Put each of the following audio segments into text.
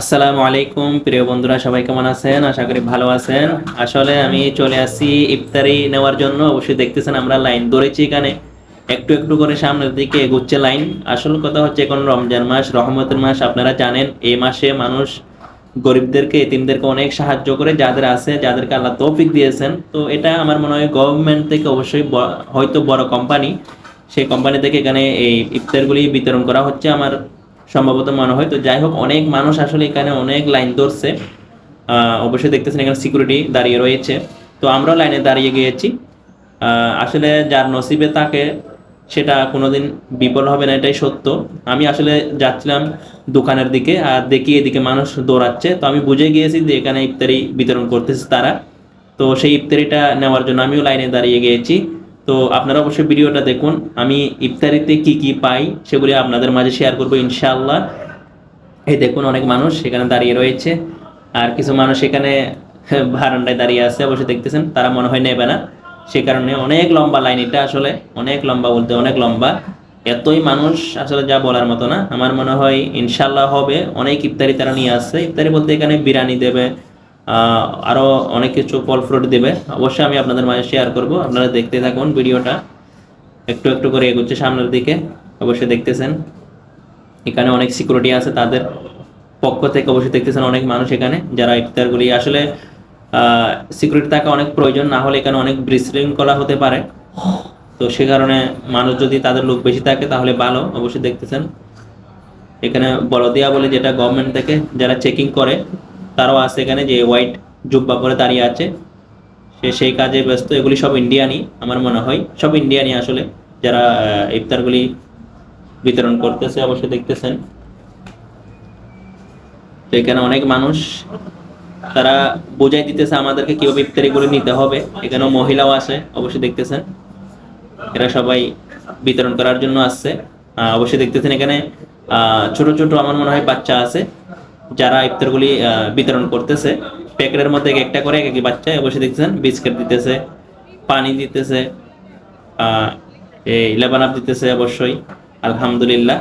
আসসালামু আলাইকুম, প্রিয় বন্ধুরা, সবাই কেমন আছেন? আশা করি ভালো আছেন। আসলে আমি চলে আসি ইফতারি নেওয়ার জন্য। অবশ্যই দেখতেছেন আমরা লাইন ধরেছি এখানে। একটু একটু করে সামনের দিকে এগুচ্ছে লাইন। আসল কথা হচ্ছে, এখন রমজান মাস, রহমতের মাস, আপনারা জানেন, এই মাসে মানুষ গরিবদেরকে, এতিমদেরকে অনেক সাহায্য করে, যাদের আছে, যাদেরকে আল্লাহ তৌফিক দিয়েছেন। তো এটা আমার মনে হয় গভর্নমেন্ট থেকে অবশ্যই হয়তো বড় কোম্পানি সেই কোম্পানি থেকে এখানে এই ইফতারগুলি বিতরণ করা হচ্ছে। আমার সম্ভবত মনে হয়। তো যাই হোক, অনেক মানুষ আসলে এখানে অনেক লাইন ধরছে। অবশ্যই দেখতেছেন এখানে সিকিউরিটি দাঁড়িয়ে রয়েছে। তো আমরাও লাইনে দাঁড়িয়ে গিয়েছি। আসলে যার নসিবে তাকে সেটা কোনোদিন বিফল হবে না, এটাই সত্য। আমি আসলে যাচ্ছিলাম দোকানের দিকে, আর দেখি এদিকে মানুষ দৌড়াচ্ছে। তো আমি বুঝে গিয়েছি যে এখানে ইফতারি বিতরণ করতেছে তারা। তো সেই ইফতারিটা নেওয়ার জন্য আমিও লাইনে দাঁড়িয়ে গিয়েছি। তো আপনারা অবশ্যই ভিডিওটা দেখুন। আমি ইফতারিতে কি কি পাই সেগুলি আপনাদের মাঝে শেয়ার করব ইনশাআল্লাহ। এই দেখুন অনেক মানুষ সেখানে দাঁড়িয়ে রয়েছে। আর কিছু মানুষ এখানে বারান্দায় দাঁড়িয়ে আছে, অবশ্যই দেখতেছেন। তারা মনে হয় নেবে না। সে কারণে অনেক লম্বা লাইন এটা আসলে, অনেক লম্বা বলতে অনেক লম্বা। এতই মানুষ আসলে যা বলার মতো না। আমার মনে হয় ইনশাল্লাহ হবে। অনেক ইফতারি তারা নিয়ে আসছে। ইফতারি বলতে এখানে বিরিয়ানি দেবে আহ, আরও অনেক কিছু ফল ফ্রুট দেবে। অবশ্যই আমি আপনাদের মাঝে শেয়ার করব। আপনারা দেখতে থাকুন ভিডিওটা। একটু একটু করে এগোচ্ছে সামনের দিকে। অবশ্যই দেখতেছেন। এখানে অনেক সিকিউরিটি আছে তাদের পক্ষ থেকে। অবশ্যই দেখতেছেন অনেক মানুষ এখানে যারা ইফতারগুলি আসলে সিকিউরিটি থাকা অনেক প্রয়োজন। না হলে এখানে অনেক বিশৃঙ্খলা হতে পারে। তো সে কারণে মানুষ যদি তাদের লোক বেশি থাকে তাহলে ভালো। অবশ্যই দেখতেছেন। এখানে বলদিয়া বলে যেটা গভর্নমেন্ট থেকে যারা চেকিং করে তারাও আছে এখানে যে হোয়াইট জুব্বা পরে দাঁড়িয়ে আছে। সে সেই কাজে ব্যস্ত। এগুলি সব ইন্ডিয়ানই আমার মনে হয়। সব ইন্ডিয়ানই আসলে। যারা ইফতারগুলি বিতরণ করতেছে, অবশ্যই দেখতেছেন। তো এখানে অনেক মানুষ, তারা বোঝাই দিতেছে আমাদেরকে কীভাবে ইফতারি করে নিতে হবে। এখানেও মহিলাও আছে অবশ্যই দেখতেছেন। এরা সবাই বিতরণ করার জন্য আসছে। অবশ্যই দেখতেছেন এখানে ছোট ছোট আমার মনে হয় বাচ্চা আছে। যারা ইফতারগুলি বিতরণ করতেছে প্যাকেটের মধ্যে এক একটা করে এক এক বাচ্চা অবশ্যই দেখছেন বিস্কিট দিতেছে পানি দিতেছে এই লেবান আপ দিতেছে অবশ্যই আলহামদুলিল্লাহ।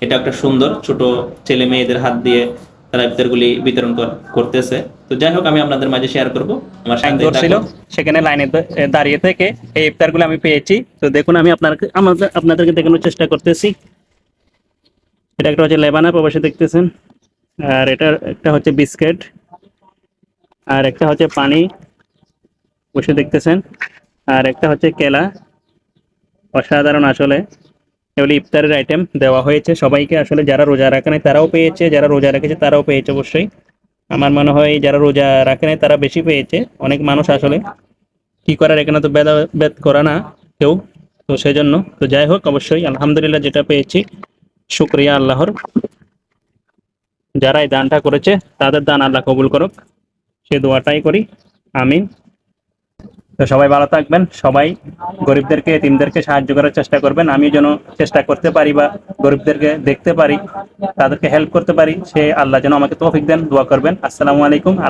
এটা একটা সুন্দর ছোট ছেলে মেয়েদের হাত দিয়ে তারা ইফতারগুলি বিতরণ কর- করতেছে। তো যাই হোক আমি আপনাদের মাঝে শেয়ার করব আমার সাথে থাকুন। সেখানে লাইনে দাঁড়িয়ে থেকে এই ইফতারগুলো আমি পেয়েছি। তো দেখুন আমি আপনাকে আমাদের আপনাদেরকে দেখানোর চেষ্টা করতেছি। এটা একটা হচ্ছে লেবানা প্রবাসী দেখতেছেন। আর এটা একটা হচ্ছে বিস্কিট, আর একটা হচ্ছে পানি, বসে দেখতেছেন। আর একটা হচ্ছে কেলা, অসাধারণ আসলে। এগুলি ইফতারের আইটেম দেওয়া হয়েছে। সবাইকে আসলে যারা রোজা রাখে নাই, তারাও পেয়েছে। যারা রোজা রেখেছে, তারাও পেয়েছে অবশ্যই। আমার মনে হয় যারা রোজা রাখে নাই, তারা বেশি পেয়েছে। অনেক মানুষ আসলে কি করার, এখানে তো বেদা বেদ করা না কেউ। তো সেই জন্য তো যাই হোক, অবশ্যই আলহামদুলিল্লাহ যেটা পেয়েছি। শুক্রিয়া আল্লাহর। যারা এই দানটা করেছে, তাদের দান আল্লাহ কবুল করুক। সে দোয়াটাই করি। আমিন। তো সবাই ভালো থাকবেন। সবাই গরিবদেরকে তিনদেরকে সাহায্য করার চেষ্টা করবেন। আমি যেন চেষ্টা করতে পারি বা গরিবদেরকে দেখতে পারি, তাদেরকে হেল্প করতে পারি, সে আল্লাহ যেন আমাকে তৌফিক দেন, দোয়া করবেন। আসসালামু আলাইকুম। আল্লাহ